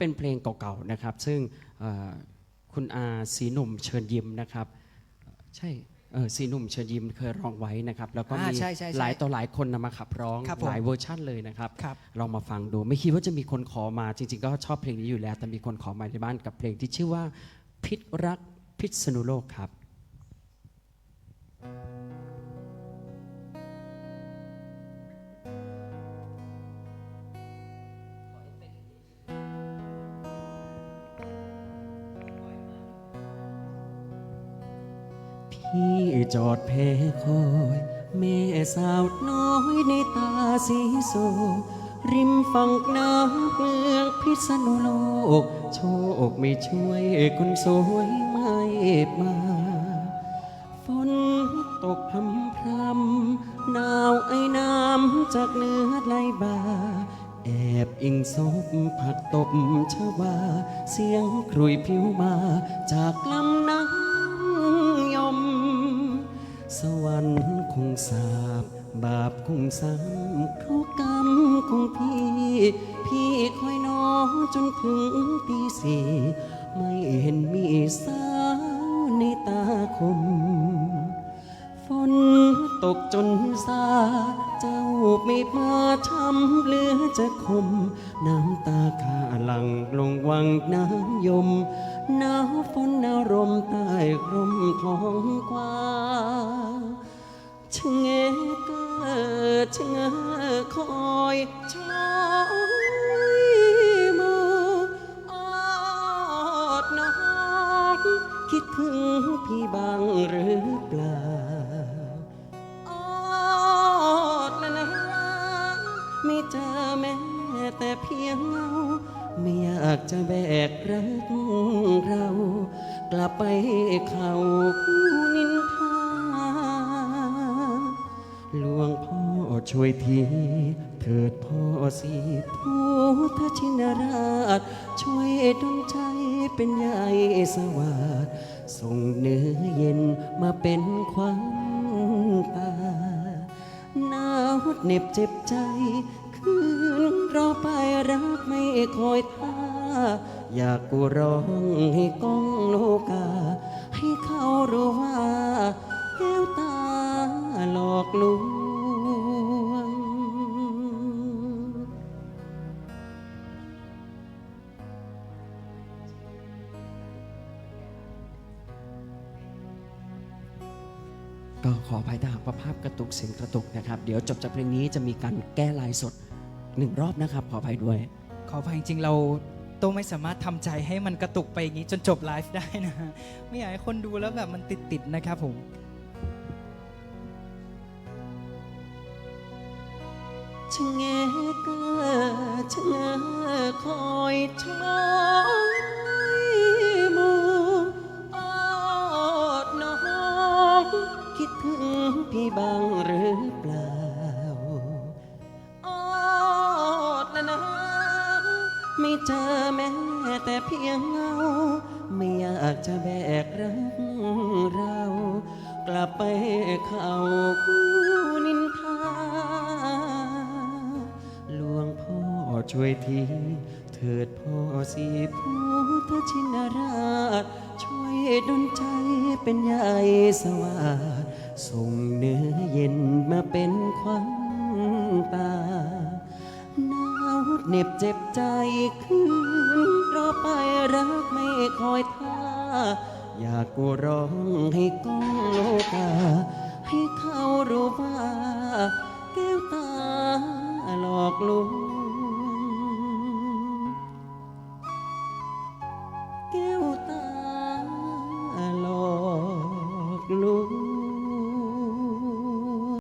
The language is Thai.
เป็นเพลงเก่าๆนะครับ ซึ่งเอ่อคุณอาสีหนุ่มเชิญยิ้มนะครับ ใช่เออสีหนุ่มเชิญยิ้มเคยร้องไว้นะครับ แล้วก็อ่ามีใช่ใช่ใช่หลายต่อหลายคนนำมาขับร้องครับผมหลายเวอร์ชั่นเลยนะครับครับ ลองมาฟังดูไม่คิดว่าจะมีคนขอมาจริง ๆ ก็ชอบเพลงนี้อยู่แล้ว แต่มีคนขอมาในบ้านกับเพลงที่ชื่อว่าพิษรักพิษณุโลกครับ พี่จอดเพคอยแม่สาวน้อยในตาสีโซริมฝั่งน้ำเมืองพิษณุโลก โชคไม่ช่วยคนสวยไม่มาฝนตกพรำพรำหนาวไอ้น้ำจากเนื้อไหลบ่าแอบอิงศพผักตบชวาเสียงครุยผิวมาจากลำ ค์คงสาบบาปคงซ้ำเพรากรรมของพี่ พี่คอยนอจนถึงตีสี่ไม่เห็นมีสาวในตาคม ฝนตกจนสาเจ้าไม่มาช้ำเหลือจะคม น้ำตาข้าหลังลงวังน้ำยมหนาวฝนหนาวลมใต้ร่มท้องกว้าง ชะเงเกิดชะเงอคอยช้อยมาออดน้องคิดถึงพี่บ้างหรือเปล่าออดนะนะไม่เจอแม้แต่เพียงเงาไม่อยากจะแบกรักเรา กลับไปเขานินท พ่อช่วยทีเถิดพ่อสีพุทธชินราช ช่วยดลใจเป็นใหญ่สวัสดส่งเนื้อเย็นมาเป็นขวัญตาหนาวเหน็บเจ็บใจ คืนรอไปรักไม่คอยท่า อยากกูร้องให้ก้องโลกา ให้เขารู้ว่า แก้วตาหลอกลวง ก็ขออภัยถ้าหากว่าภาพกระตุกเสียงกระตุกนะครับ เดี๋ยวจบจากเพลงนี้จะมีการแก้ลายสดหนึ่งรอบนะครับ ขออภัยด้วย ขออภัยจริงๆเราโต้องไม่สามารถทำใจให้มันกระตุกไปอย่างนี้จนจบไลฟ์ได้นะฮะไม่อยากให้คนดูแล้วแบบมันติดๆนะครับผมชะแงเกอชะเงอคอยช้อ เจอแม้แต่เพียงเงา ไม่อยากจะแบกรักเรา กลับไปเข้านินทาหลวงพ่อช่วยทีเถิดพ่อสีพุทธชินราช ช่วยดลใจเป็นใหญ่สวัสดส่งเนื้อเย็นมาเป็นขวัญต เหน็บเจ็บใจคืนรอไปรักไม่คอยท่า อยากกูร้องให้ก้องโลกา ให้เขารู้ว่า แก้วตาหลอกลวง